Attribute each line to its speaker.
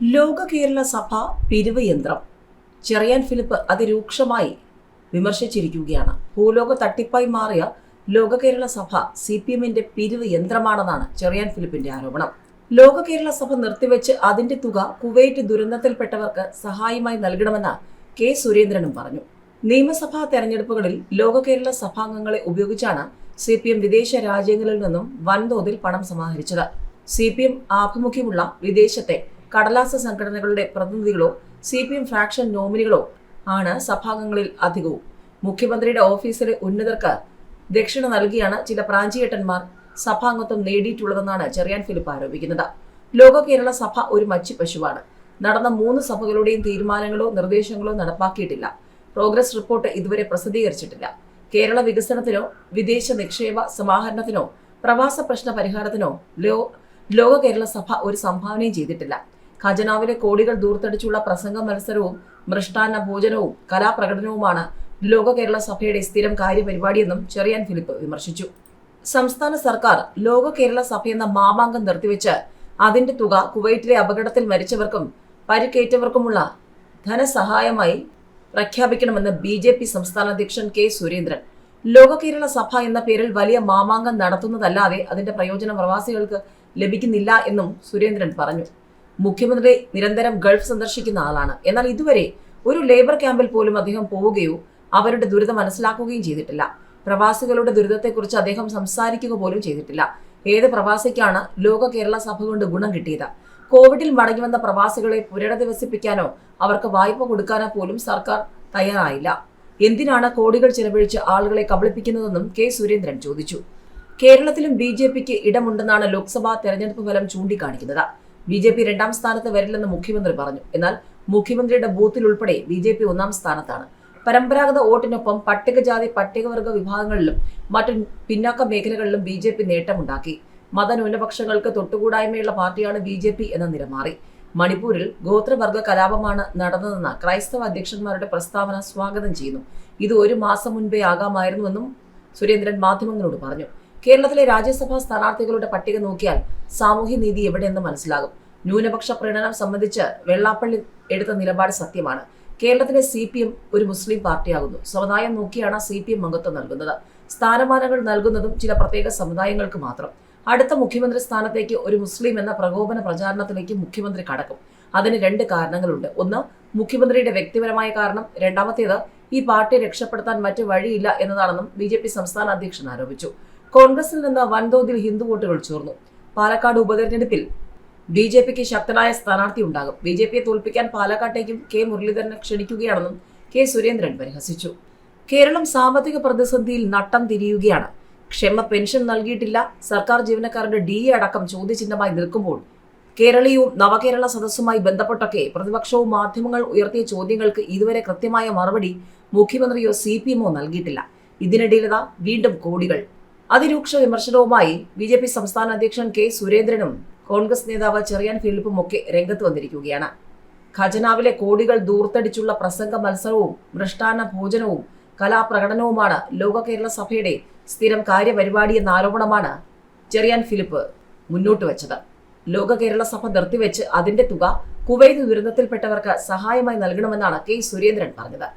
Speaker 1: ലോക കേരള സഭ പിരിവ് യന്ത്രം. ചെറിയാൻ ഫിലിപ്പ് അതിരൂക്ഷമായി വിമർശിച്ചിരിക്കുകയാണ്. ഭൂലോക തട്ടിപ്പായി മാറിയ ലോക കേരള സഭ സി പി എമ്മിന്റെ പിരിവ് യന്ത്രമാണെന്നാണ് ചെറിയാൻ ഫിലിപ്പിന്റെ ആരോപണം. ലോക കേരള സഭ നിർത്തിവെച്ച് അതിന്റെ തുക കുവൈറ്റ് ദുരന്തത്തിൽപ്പെട്ടവർക്ക് സഹായമായി നൽകണമെന്ന് കെ സുരേന്ദ്രനും പറഞ്ഞു. നിയമസഭാ തെരഞ്ഞെടുപ്പുകളിൽ ലോക കേരള സഭാംഗങ്ങളെ ഉപയോഗിച്ചാണ് സി പി എം വിദേശ രാജ്യങ്ങളിൽ നിന്നും വൻതോതിൽ പണം സമാഹരിച്ചത്. സി പി എം ആഭിമുഖ്യമുള്ള വിദേശത്തെ കടലാസ സംഘടനകളുടെ പ്രതിനിധികളോ സി പി എം ഫ്രാക്ഷൻ നോമിനികളോ ആണ് സഭാംഗങ്ങളിൽ അധികവും. മുഖ്യമന്ത്രിയുടെ ഓഫീസിലെ ഉന്നതർക്ക് ദക്ഷിണ നൽകിയാണ് ചില പ്രാഞ്ചിയേട്ടന്മാർ സഭാംഗത്വം നേടിയിട്ടുള്ളതെന്നാണ് ചെറിയാൻ ഫിലിപ്പ് ആരോപിക്കുന്നത്. ലോക കേരള സഭ ഒരു മച്ചി പശുവാണ്. നടന്ന മൂന്ന് സഭകളുടെയും തീരുമാനങ്ങളോ നിർദ്ദേശങ്ങളോ നടപ്പാക്കിയിട്ടില്ല. പ്രോഗ്രസ് റിപ്പോർട്ട് ഇതുവരെ പ്രസിദ്ധീകരിച്ചിട്ടില്ല. കേരള വികസനത്തിനോ വിദേശ നിക്ഷേപ സമാഹരണത്തിനോ പ്രവാസ പ്രശ്ന പരിഹാരത്തിനോ ലോക കേരള സഭ ഒരു സംഭാവനയും ചെയ്തിട്ടില്ല. ഖജനാവിലെ കോടികൾ ദൂർത്തടിച്ചുള്ള പ്രസംഗ മത്സരവും മൃഷ്ടാന്ന ഭോജനവും കലാപ്രകടനവുമാണ് ലോക കേരള സഭയുടെ സ്ഥിരം കാര്യപരിപാടിയെന്നും ചെറിയാൻ ഫിലിപ്പ് വിമർശിച്ചു. സംസ്ഥാന സർക്കാർ ലോക കേരള സഭയെന്ന മാമാങ്കം നിർത്തിവെച്ച് അതിന്റെ തുക കുവൈറ്റിലെ അപകടത്തിൽ മരിച്ചവർക്കും പരിക്കേറ്റവർക്കുമുള്ള ധനസഹായമായി പ്രഖ്യാപിക്കണമെന്ന് ബി ജെ പി സംസ്ഥാന അധ്യക്ഷൻ കെ സുരേന്ദ്രൻ. ലോക കേരള സഭ എന്ന പേരിൽ വലിയ മാമാങ്കം നടത്തുന്നതല്ലാതെ അതിന്റെ പ്രയോജനം പ്രവാസികൾക്ക് ലഭിക്കുന്നില്ല എന്നും സുരേന്ദ്രൻ പറഞ്ഞു. മുഖ്യമന്ത്രി നിരന്തരം ഗൾഫ് സന്ദർശിക്കുന്ന ആളാണ്. എന്നാൽ ഇതുവരെ ഒരു ലേബർ ക്യാമ്പിൽ പോലും അദ്ദേഹം പോവുകയോ അവരുടെ ദുരിതം മനസ്സിലാക്കുകയും ചെയ്തിട്ടില്ല. പ്രവാസികളുടെ ദുരിതത്തെക്കുറിച്ച് അദ്ദേഹം സംസാരിക്കുക പോലും ചെയ്തിട്ടില്ല. ഏത് പ്രവാസിക്കാണ് ലോക കേരള സഭ കൊണ്ട് ഗുണം കിട്ടിയത്? കോവിഡിൽ മടങ്ങി വന്ന പ്രവാസികളെ പുനരധിവസിപ്പിക്കാനോ അവർക്ക് വായ്പ കൊടുക്കാനോ പോലും സർക്കാർ തയ്യാറായില്ല. എന്തിനാണ് കോടികൾ ചെലവഴിച്ച് ആളുകളെ കബളിപ്പിക്കുന്നതെന്നും കെ സുരേന്ദ്രൻ ചോദിച്ചു. കേരളത്തിലും ബി ജെ പിക്ക് ഇടമുണ്ടെന്നാണ് ലോക്സഭാ തെരഞ്ഞെടുപ്പ് ഫലം ചൂണ്ടിക്കാണിക്കുന്നത്. ബി ജെ പി രണ്ടാം സ്ഥാനത്ത് വരില്ലെന്ന് മുഖ്യമന്ത്രി പറഞ്ഞു. എന്നാൽ മുഖ്യമന്ത്രിയുടെ ബൂത്തിൽ ഉൾപ്പെടെ ബി ജെ പി ഒന്നാം സ്ഥാനത്താണ്. പരമ്പരാഗത വോട്ടിനൊപ്പം പട്ടികജാതി പട്ടികവർഗ വിഭാഗങ്ങളിലും മറ്റു പിന്നാക്ക മേഖലകളിലും ബി ജെ പി നേട്ടമുണ്ടാക്കി. മതന്യൂനപക്ഷങ്ങൾക്ക് തൊട്ടുകൂടായ്മയുള്ള പാർട്ടിയാണ് ബി ജെ പി എന്ന നിലമാറി മണിപ്പൂരിൽ ഗോത്രവർഗ കലാപമാണ് നടന്നതെന്ന ക്രൈസ്തവ അധ്യക്ഷന്മാരുടെ പ്രസ്താവന സ്വാഗതം ചെയ്യുന്നു. ഇത് ഒരു മാസം മുൻപേ ആകാമായിരുന്നുവെന്നും സുരേന്ദ്രൻ മാധ്യമങ്ങളോട് പറഞ്ഞു. കേരളത്തിലെ രാജ്യസഭാ സ്ഥാനാർത്ഥികളുടെ പട്ടിക നോക്കിയാൽ സാമൂഹ്യനീതി എവിടെയെന്ന് മനസ്സിലാകും. ന്യൂനപക്ഷ പ്രീണനം സംബന്ധിച്ച് വെള്ളാപ്പള്ളി എടുത്ത നിലപാട് സത്യമാണ്. കേരളത്തിലെ സി പി എം ഒരു മുസ്ലിം പാർട്ടിയാകുന്നു. സമുദായം നോക്കിയാണ് സി പി എം അംഗത്വം നൽകുന്നത്. സ്ഥാനമാനങ്ങൾ നൽകുന്നതും ചില പ്രത്യേക സമുദായങ്ങൾക്ക് മാത്രം. അടുത്ത മുഖ്യമന്ത്രി സ്ഥാനത്തേക്ക് ഒരു മുസ്ലിം എന്ന പ്രകോപന പ്രചാരണത്തിലേക്ക് മുഖ്യമന്ത്രി കടക്കും. അതിന് രണ്ട് കാരണങ്ങളുണ്ട്. ഒന്ന് മുഖ്യമന്ത്രിയുടെ വ്യക്തിപരമായ കാരണം. രണ്ടാമത്തേത് ഈ പാർട്ടി രക്ഷപ്പെടുത്താൻ മറ്റു വഴിയില്ല എന്നതാണെന്നും ബി സംസ്ഥാന അധ്യക്ഷൻ ആരോപിച്ചു. കോൺഗ്രസിൽ നിന്ന് വൻതോതിൽ ഹിന്ദു വോട്ടുകൾ ചോർന്നു. പാലക്കാട് ഉപതെരഞ്ഞെടുപ്പിൽ ബി ജെ പിക്ക് ശക്തനായ സ്ഥാനാർത്ഥി ഉണ്ടാകും. ബി ജെ പിയെ തോൽപ്പിക്കാൻ പാലക്കാട്ടേക്കും കെ മുരളീധരനെ ക്ഷണിക്കുകയാണെന്നും കെ സുരേന്ദ്രൻ പരിഹസിച്ചു. കേരളം സാമ്പത്തിക പ്രതിസന്ധിയിൽ നട്ടം തിരിയുകയാണ്. ക്ഷമ പെൻഷൻ നൽകിയിട്ടില്ല. സർക്കാർ ജീവനക്കാരുടെ ഡി എ അടക്കം ചോദ്യചിഹ്നമായി നിൽക്കുമ്പോൾ കേരളീയവും നവകേരള സദസ്സുമായി ബന്ധപ്പെട്ടൊക്കെ പ്രതിപക്ഷവും മാധ്യമങ്ങൾ ഉയർത്തിയ ചോദ്യങ്ങൾക്ക് ഇതുവരെ കൃത്യമായ മറുപടി മുഖ്യമന്ത്രിയോ സി പി എമ്മോ നൽകിയിട്ടില്ല. ഇതിനിടയിലതാ വീണ്ടും കോടികൾ അതിരൂക്ഷ വിമർശനവുമായി ബി ജെ പി സംസ്ഥാന അധ്യക്ഷൻ കെ സുരേന്ദ്രനും കോൺഗ്രസ് നേതാവ് ചെറിയാൻ ഫിലിപ്പും ഒക്കെ രംഗത്ത് വന്നിരിക്കുകയാണ്. ഖജനാവിലെ കോടികൾ ദൂർത്തടിച്ചുള്ള പ്രസംഗ മത്സരവും മൃഷ്ടാന്ന ഭോജനവും കലാപ്രകടനവുമാണ് ലോക കേരള സഭയുടെ സ്ഥിരം കാര്യപരിപാടി എന്ന ആരോപണമാണ് ചെറിയാൻ ഫിലിപ്പ് മുന്നോട്ട് വെച്ചത്. ലോക കേരള സഭ നിർത്തിവെച്ച് അതിന്റെ തുക കുവൈത്ത് ദുരന്തത്തിൽപ്പെട്ടവർക്ക് സഹായമായി നൽകണമെന്നാണ് കെ സുരേന്ദ്രൻ പറഞ്ഞത്.